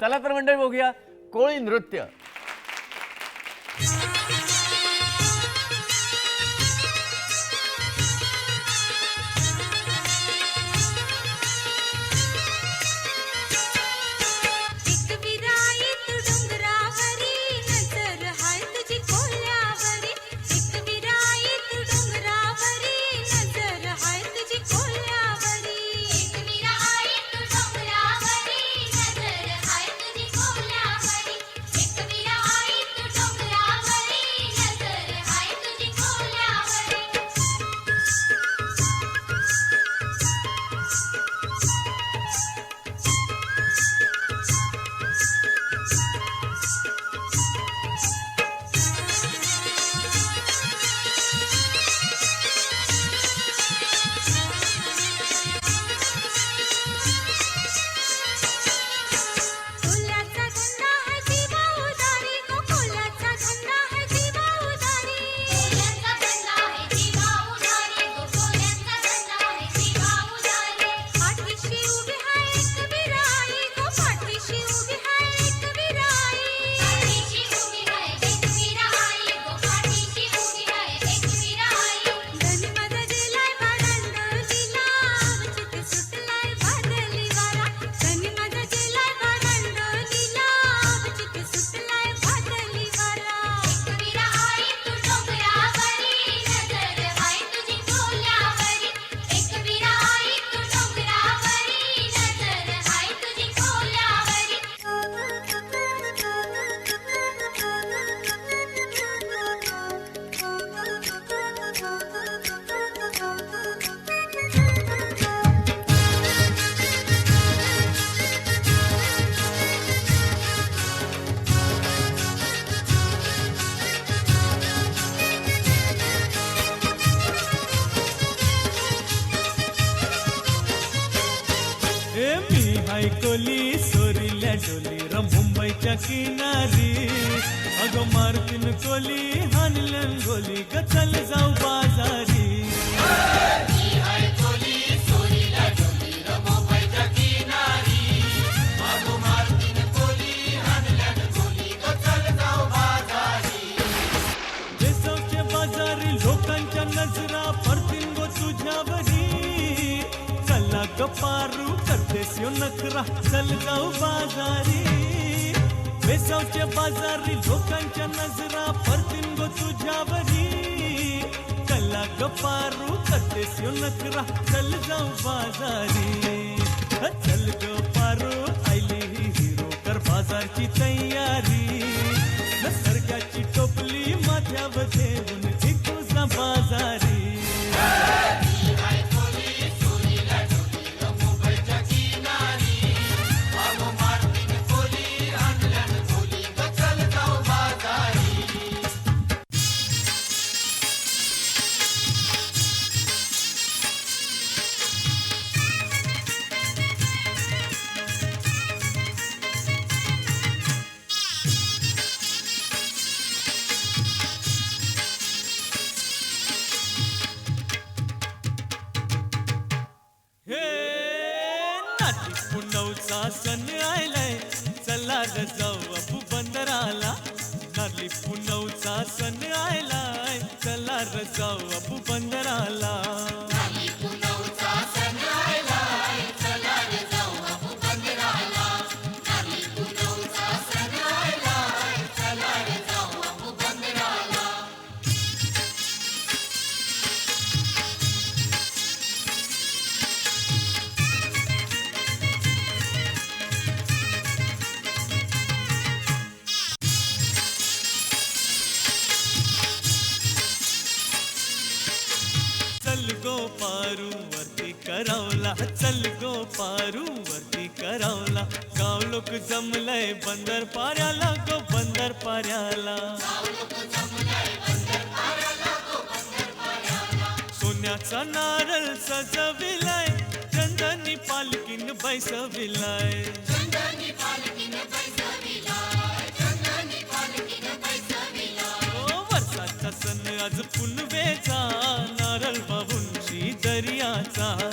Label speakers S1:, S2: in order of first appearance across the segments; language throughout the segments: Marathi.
S1: चला तो मंडल बघूया कोई नृत्य.
S2: सोन्या डोली रम मुंबईच्या किनारी. अगो मारतीन कोली हानलन गोली गचल जाऊ बाजारी. ग पारू करतेस यो चल गाव बाजारी. बेसावचे बाजारी लोकांच्या नजरा परतीन गो तुझ्यावरी. कला कपारू पारू करतेस यो नकरा चल गाव बाजारी. चल ग पारू आयली हिरो कर बाजारची तयारी. सरक्याची टोपली माथ्यावर ठेवून बाजारी. शासन आयलाय चला र जाऊ बंदराला. नारली पुनवचा सण आयलाय चला र जाऊ बंदराला. चल गो पारू वरती करावला. गाव लोक जमलंय बंदर पाऱ्याला गो बंदर पाऱ्याला.
S1: सोन्याचा नारळ सजविलाय चंदनी पालकीन बैसविलाय. आज पुनवेचा नारळ बाबूंची दर्याचा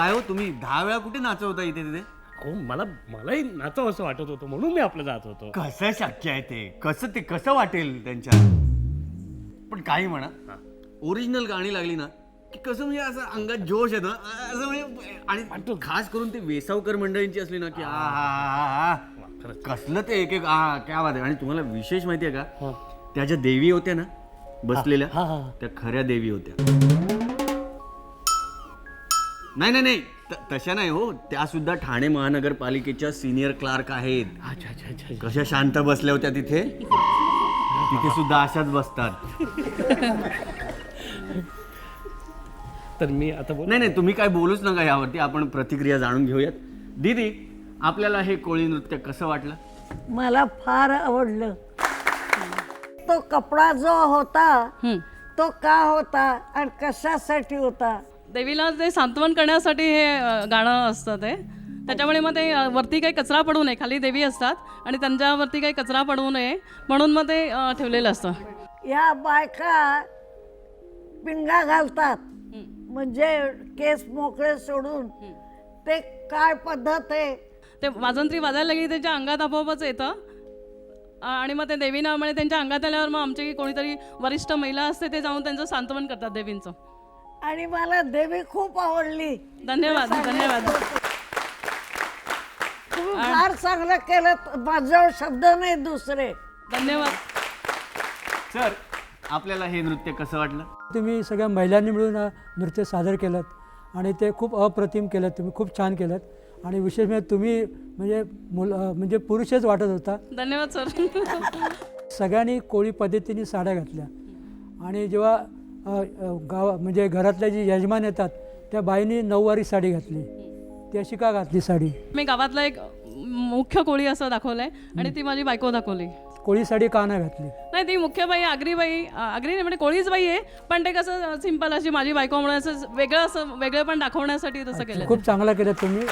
S3: काय
S4: हो
S5: तुम्ही दहा वेळा कुठे नाचवता इथे तिथे?
S6: अहो मला मलाही नाचावं असं वाटत होतं म्हणून मी आपलं जात होतो.
S5: कसं शक्य आहे ते? कसं ते कसं वाटेल त्यांच्या? पण काही म्हणा. ओरिजिनल गाणी लागली ना की कसं म्हणजे असं अंगात जोश येतं. असं म्हणजे आणि खास करून ते वेसावकर मंडळींची असली ना की आ हा हा हा हा. कसलं ते एक एक आ क्या बात आहे. आणि तुम्हाला विशेष माहिती आहे का? त्या ज्या देवी होत्या ना बसलेल्या
S6: हा, हा, हा.
S5: त्या खऱ्या देवी होत्या. नाही नाही नाही. त- तशा नाही हो. त्या सुद्धा ठाणे महानगरपालिकेच्या सिनियर क्लार्क आहेत.
S6: अच्छा अच्छा अच्छा.
S5: कशा शांत बसल्या होत्या तिथे? तिथे सुद्धा अशाच बसतात.
S6: तर मी आता बोल
S5: नाही नाही तुम्ही काय बोलूच नका यावरती. आपण प्रतिक्रिया जाणून घेऊयात. दीदी आपल्याला हे कोळी नृत्य कसं वाटलं?
S7: मला फार आवडलं. तो कपडा जो होता तो का होता आणि कशासाठी होता
S8: देवीला ते सांत्वन करण्यासाठी हे गाणं असतं ते. त्याच्यामुळे मग ते वरती काही कचरा पडू नये खाली देवी असतात आणि त्यांच्यावरती काही कचरा पडू नये म्हणून मग ते ठेवलेलं असतं.
S7: या बायका पिंगा घालतात. म्हणजे केस मोकळे सोडून. ते काय पद्धत आहे?
S8: ते वाजंत्री वाजायला लागली त्याच्या अंगात आपोआपच येतं. आणि मग ते देवीनामुळे त्यांच्या अंगात आल्यावर मग आमची कोणीतरी वरिष्ठ महिला असते ते जाऊन त्यांचं सांत्वन करतात देवींचं.
S7: आणि मला देवी खूप आवडली.
S8: धन्यवाद धन्यवाद.
S7: तुम्ही फार चांगलं केलं माझ्यावर शब्द नाही दुसरे.
S8: धन्यवाद.
S5: सर आपल्याला हे नृत्य कसं वाटलं?
S9: तुम्ही सगळ्या महिलांनी मिळून हा नृत्य सादर केलं आणि ते खूप अप्रतिम केलं तुम्ही खूप छान केलं आणि विशेष म्हणजे तुम्ही म्हणजे मुल अं, म्हणजे पुरुषच वाटत होता.
S8: धन्यवाद सर.
S9: सगळ्यांनी कोळी पद्धतीने साड्या घातल्या. आणि जेव्हा गाव म्हणजे घरातल्या जे यजमान येतात त्या बाईने नऊवारी साडी घातली. ती अशी का घातली साडी.
S8: मी गावातलं एक मुख्य कोळी असं दाखवलंय आणि ती माझी बायको दाखवली.
S9: कोळी साडी का नाही घातली?
S8: नाही ती मुख्य बाई आगरी बाई आगरी नाही म्हणजे कोळीच बाई आहे पण ते कसं सिंपल अशी माझी बायको म्हणून असं वेगळं असं वेगळं पण दाखवण्यासाठी तसं केलं.
S9: खूप चांगला केलं तुम्ही.